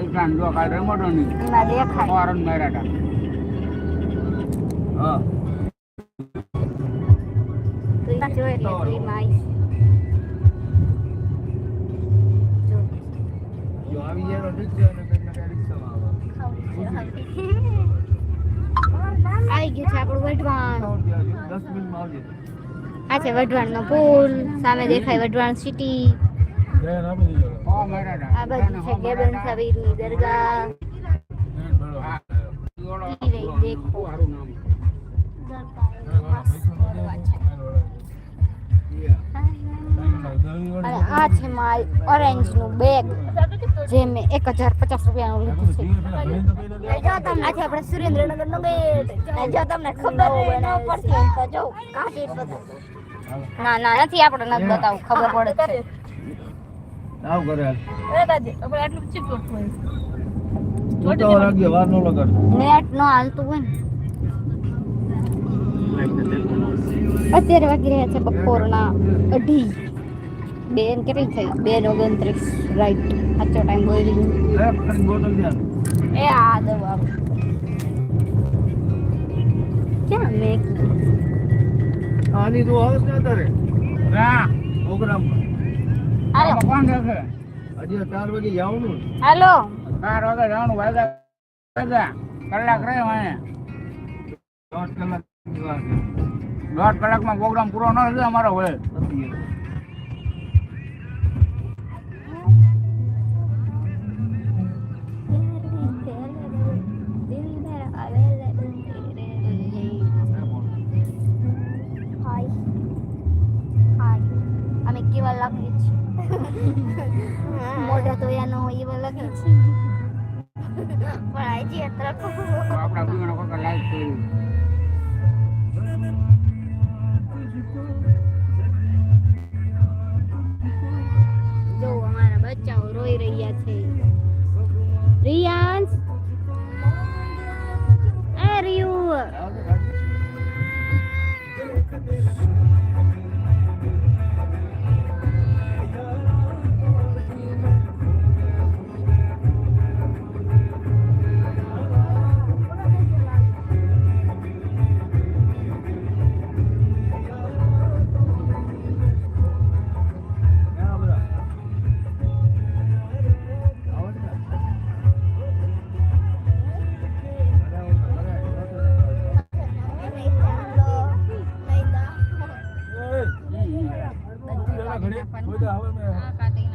ઈશાન જો કાલ રેમોટો ની એમાં દેખાય ફોરન માર્યા તો લે આવી ગયું છે આપણું વઢવાણ. આ છે વઢવાણનો પુલ, સામે દેખાય વઢવાણ સિટી આ બાજુ છે ગેબન દરગાહ. સારું નામ અને આ છે માલ ઓરેન્જનું બેગ. એક હજાર પચાસ રૂપિયાનું લીધું છે. જો તમને. આજે આપણે સુરેન્દ્રનગર નો બેટ જો તમને ખબર ન પડતી તો જો કાઢી બતાવો ના ના નથી આપણે નથી બતાવું ખબર પડે છે. આવ નેટ નો હાલતું હોય ને. અત્યારે વાગી રહ્યા છે બપોરના અઢી. બેન કેટલી થઈ? બેન ઓગણત્રીસ. રાઈટ સાચો ટાઈમ બોલી બોટલ એ આ દવા. ક્યાં મેં આની તો આવે ને અત્યારે ના. પ્રોગ્રામમાં. હાલો. કોણ દેખે હજી ચાર વાગે જવાનું. હાલો. ચાર વાગે જવાનું વાગા કલાક રહે વાંહે દોઢ કલાક દોઢ કલાકમાં પ્રોગ્રામ પૂરો ન થયો અમારો હોય. લાગે છે મોઢા ધોયા ન હોય એવા લાગે છે. પણ આપણા લાઈક કર્યું જો અમારા બચ્ચાઓ રોઈ રહ્યા છે. રિયાન્સ? આર રિયુ પેલા ઘડી બધા હવે મેં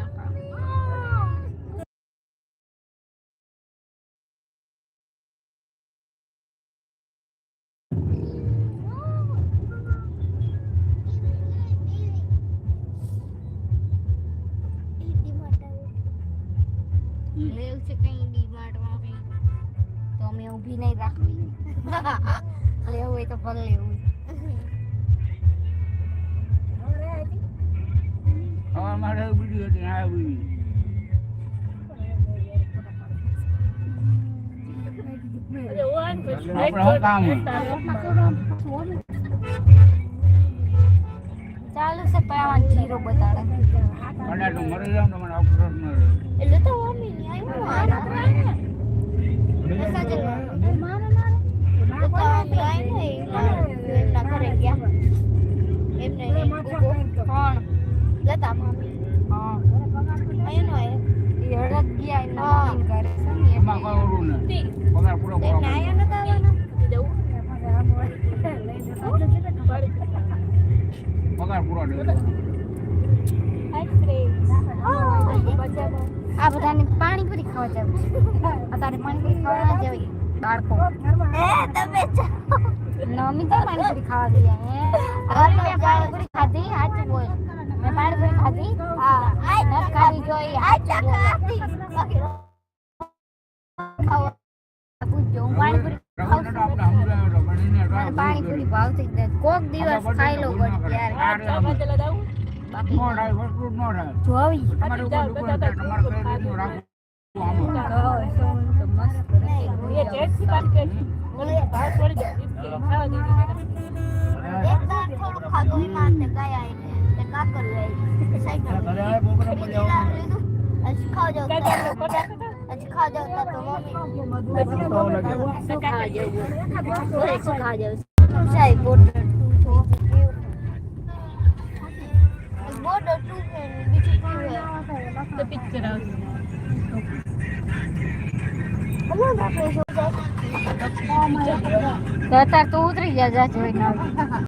લેવું છે કઈ ડીમાર્ટમાં કઈ તો અમે ઊભી નહીં રાખવી લેવું હોય તો ભલે લેવું હવે અમારે બીજી હતી શું કામ ચાલુ છે પણ જીરો બતાડે. કદાચ હું મરી જાઉં તો મને અફસોસ ન રહે. એટલે તો મમ્મી ની આવ્યું મારા મારા મારા તો એમના ઘરે ગયા એમને કોણ મમ્મી હા અહીં નો એ હળદ ગયા એમના મમ્મી ઘરે છે ને એમાં ઓલું નથી પગાર પૂરો પૂરો એમને આયા નતા આવવાના પગાર પૂરો થઈ ગયો આ બધાને પાણીપુરી ખાવા જવું છે અત્યારે પાણીપુરી ખાવા ના જવી બાળકો નમી તો પાણીપુરી ખાવા ગયા હે પાણીપુરી પાણીપુરી ખાધી જોઈ પાણીપુરી પણ ભાવતી કોક દિવસ ખાઈ ઘડી ત્યારે બાકી નો જોવી તો જેવું? જેવું? સાહેબ, બીજું તો અત્યારે તું ઉતરી ગયા જા જોઈને આવી.